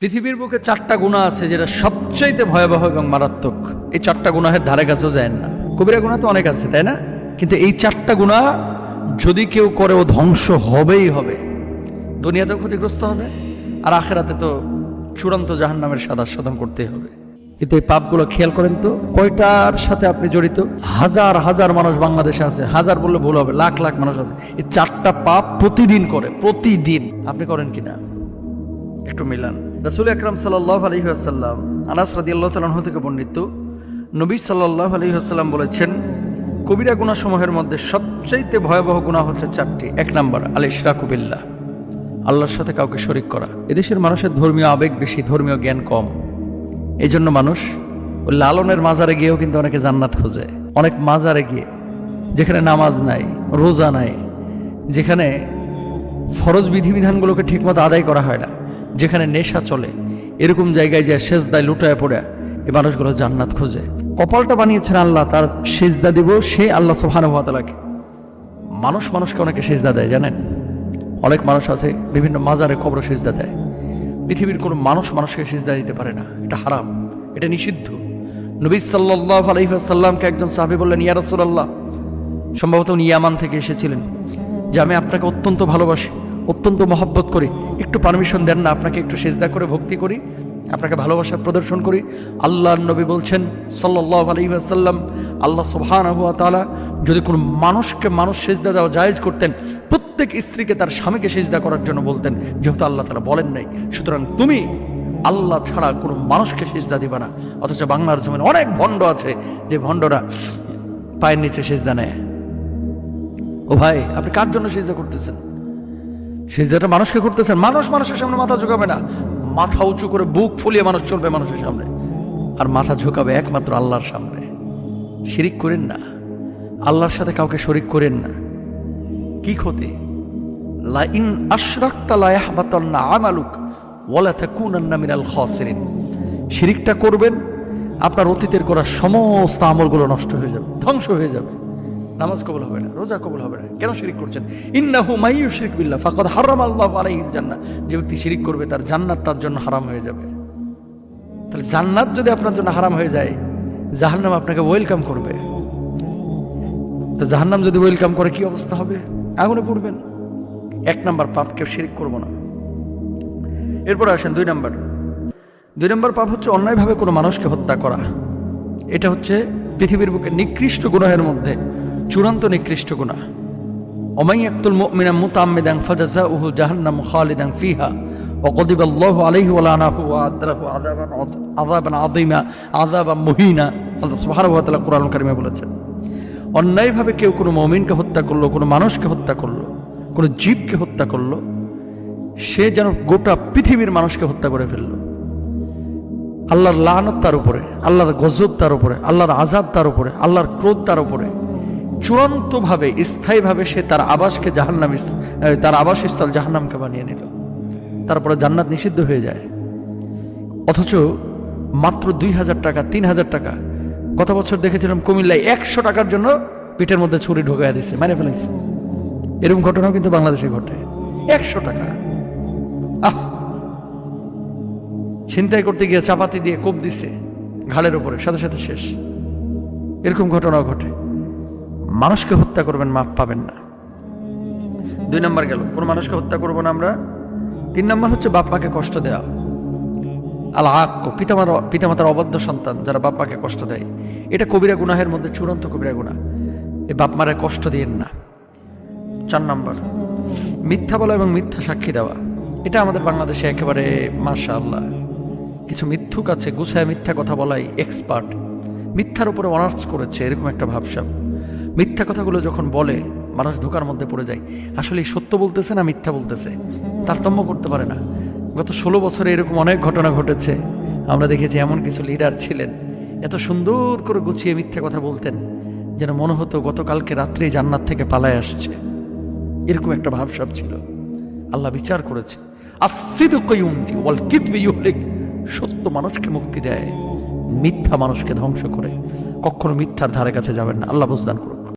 পৃথিবীর বুকে চারটা গুণা আছে যেটা সবচাইতে ভয়াবহ এবং মারাত্মক। এই চারটা গুণাহের ধারে কাছেও যায় না। কবিরা গুণা তো অনেক আছে, তাই না? কিন্তু এই চারটা গুণা যদি কেউ করে, ও ধ্বংস হবেই হবে। দুনিয়াতেও ক্ষতিগ্রস্ত হবে, আর আখেরাতে তো চূড়ান্ত জাহান নামের সাদা সাদম করতেই হবে। কিন্তু এই পাপগুলো খেয়াল করেন তো, কয়টার সাথে আপনি জড়িত? হাজার হাজার মানুষ বাংলাদেশে আছে। হাজার বললে ভুল হবে, লাখ লাখ মানুষ আছে। এই চারটা পাপ প্রতিদিন করে, প্রতিদিন। আপনি করেন কিনা? একটু মিলান। রাসুল আকরাম সাল্লাহ আলহিহাসাল্লাম আনাস রাদি আল্লাহ তালাহ থেকে বর্ণিত, নবী সাল্লাহ আলহিহাসাল্লাম বলেছেন, কবিরা গুণাসমূহের মধ্যে সবচাইতে ভয়াবহ গুণা হচ্ছে চারটি। এক নম্বর আল ইশরাকুবিল্লাহ আল্লাহর সাথে কাউকে শরিক করা। এদেশের মানুষের ধর্মীয় আবেগ বেশি, ধর্মীয় জ্ঞান কম। এই জন্য মানুষ ওই লালনের মাজারে গিয়েও কিন্তু অনেকে জান্নাত খোঁজে। অনেক মাজারে গিয়ে, যেখানে নামাজ নাই, রোজা নাই, যেখানে ফরজ বিধিবিধানগুলোকে ঠিকমতো আদায় করা হয় না। যেখানে নেশা চলে, এরকম জায়গায় যে সেজদায় লুটায় পড়ে এ মানুষগুলো জান্নাত খোঁজে। কপালটা বানিয়েছেন আল্লাহ, তার সেজদা দিব সে আল্লাহ সোহানুভাতালাকে মানুষ মানুষকে অনেকে সেজদা দেয়, জানেন? অনেক মানুষ আছে, বিভিন্ন মাজারে কবর সেজদা দেয়। পৃথিবীর কোনো মানুষ মানুষকে সেজদা দিতে পারে না, এটা হারাম, এটা নিষিদ্ধ। নবী সাল্লাহ আলহিহাসাল্লামকে একজন সাহাবি বললেন, ইয়া রাসূলুল্লাহ। সম্ভবত উনি ইয়ামান থেকে এসেছিলেন, যে আমি আপনাকে অত্যন্ত ভালোবাসি। অত্যন্ত মহব্বত করি। একটু পারমিশন দেন না, আপনাকে একটু সেজদা করে, ভক্তি করি, আপনাকে ভালোবাসা প্রদর্শন করি। আল্লাহ নবী বলছেন সাল্লাহ আলহিহাসাল্লাম আল্লাহ সোহান তাআলা যদি কোনো মানুষকে মানুষ সেজদা দেওয়া জায়েজ করতেন, প্রত্যেক স্ত্রীকে তার স্বামীকে সেজদা করার জন্য বলতেন, যেহেতু আল্লাহ তালা বলেন নাই। সুতরাং তুমি আল্লাহ ছাড়া কোনো মানুষকে সেজদা দিবা না। অথচ বাংলার জমিনে অনেক ভণ্ড আছে, যে ভণ্ডরা পায়ের নিচে সেজদা নেয়। ও ভাই, আপনি কার জন্য সেজদা করতেছেন? সেজদাটা মানুষকে করতেছেন, মানুষ মানুষের সামনে মাথা ঝুঁকাবে না। মাথা উঁচু করে বুক ফুলিয়ে মানুষ চলবে মানুষের সামনে। আর মাথা ঝুঁকাবে একমাত্র আল্লাহর সামনে। শিরিক করেন না। আল্লাহর সাথে কাউকে শরিক করেন না। কি ক্ষতি? লাইন আশরাক্তা আমালুক মিনাল শিরিকটা করবেন, আপনার অতীতের করা সমস্ত আমলগুলো নষ্ট হয়ে যাবে, ধ্বংস হয়ে যাবে। নামাজ কবুল হবে না, রোজা কবুল হবে না। কেন শিরিক করছেন? ইন্নাহু মাইয়ু শিরিক বিল্লাহ, ফাকাদ হারাম আল্লাহ আলাইহিল জান্নাহ। যে ব্যক্তি শিরিক করবে, তার জান্নাত তার জন্য হারাম হয়ে যাবে। তাহলে জান্নাত যদি আপনার জন্য হারাম হয়ে যায়, জাহান্নাম আপনাকে ওয়েলকাম করবে। তো জাহান্নাম যদি ওয়েলকাম করে, কি অবস্থা হবে? আগুনে পড়বেন। এক নাম্বার পাপ, কেউ শিরিক করব না। এরপর আসেন দুই নাম্বার। দুই নম্বর পাপ হচ্ছে অন্যায়ভাবে কোনো মানুষকে হত্যা করা। এটা হচ্ছে পৃথিবীর বুকে নিকৃষ্ট গুনাহের মধ্যে চূড়ান্ত নিকৃষ্ট গুনাহ ওমাই আক্তুল মুমিনা মুতাম্মিদান ফাজাজাউহু জাহান্নাম খালিদান ফিহা وغضب الله عليه ولعنه وأدره عذابا عذابا عظيما عذابا مهينا আল্লাহ সুবহানাহু ওয়া তাআলা কোরআন কারিমে বলেছেন অন্যায়ভাবে কেউ কোনো মমিনকে হত্যা করলো কোনো মানুষকে হত্যা করলো কোনো জীবকে হত্যা করলো সে যেন গোটা পৃথিবীর মানুষকে হত্যা করে ফেললো আল্লাহর লানত তার উপরে আল্লাহর গজব তার উপরে আল্লাহর আজাব তার উপরে আল্লাহর ক্রোধ তার উপরে চূড়ান্তভাবে, স্থায়ীভাবে সে তার আবাসকে জাহান্নাম তার আবাসস্থল জাহান্নামকে বানিয়ে নিল। তারপরে জান্নাত নিষিদ্ধ হয়ে যায়। অথচ মাত্র দুই হাজার টাকা, তিন হাজার টাকা। গত বছর দেখেছিলাম কুমিল্লায় একশো টাকার জন্য পিঠের মধ্যে ছুরি ঢোকায় দিচ্ছে মানে ফেলেছে। এরকম ঘটনাও কিন্তু বাংলাদেশে ঘটে। একশো টাকা। আহ! ছিনতাই করতে গিয়ে চাপাতি দিয়ে কোপ দিছে, ঘাড়ের উপরে, সাথে সাথে শেষ। এরকম ঘটনাও ঘটে। মানুষকে হত্যা করবেন মাপ পাবেন না। দুই নম্বর গেল, কোন মানুষকে হত্যা করব না আমরা। তিন নম্বর হচ্ছে বাপ মাকে কষ্ট দেওয়া আল আক্য পিতামার, পিতামাতার অবাধ্য সন্তান, যারা বাপ মাকে কষ্ট দেয়। এটা কবিরা গুনাহের মধ্যে চূড়ান্ত কবিরা গুণা এই বাপ কষ্ট দিয়েন না। চার নম্বর, মিথ্যা বলা এবং মিথ্যা সাক্ষী দেওয়া। এটা আমাদের বাংলাদেশে একেবারে মাশা আল্লাহ কিছু মিথ্যুক আছে, গুছায় মিথ্যা কথা বলাই এক্সপার্ট। মিথ্যার উপরে অনার্স করেছে, এরকম একটা ভাবসাব। মিথ্যা কথাগুলো যখন বলে, মানুষ ধোকার মধ্যে পড়ে যায়। আসলে সত্য বলতেছে না মিথ্যা বলতেছে? তারতম্য করতে পারে না। গত ষোলো বছরে এরকম অনেক ঘটনা ঘটেছে। আমরা দেখেছি এমন কিছু লিডার ছিলেন। এত সুন্দর করে গুছিয়ে মিথ্যা কথা বলতেন, যেন মনে হতো গতকালকে রাত্রেই জান্নাত থেকে পালায় আসছে। এরকম একটা ভাবসাব ছিল। আল্লাহ বিচার করেছে। সত্য মানুষকে মুক্তি দেয়, মিথ্যা মানুষকে ধ্বংস করে। কখনো মিথ্যার ধারে কাছে যাবেন না। আল্লাহ বুঝদান করুন।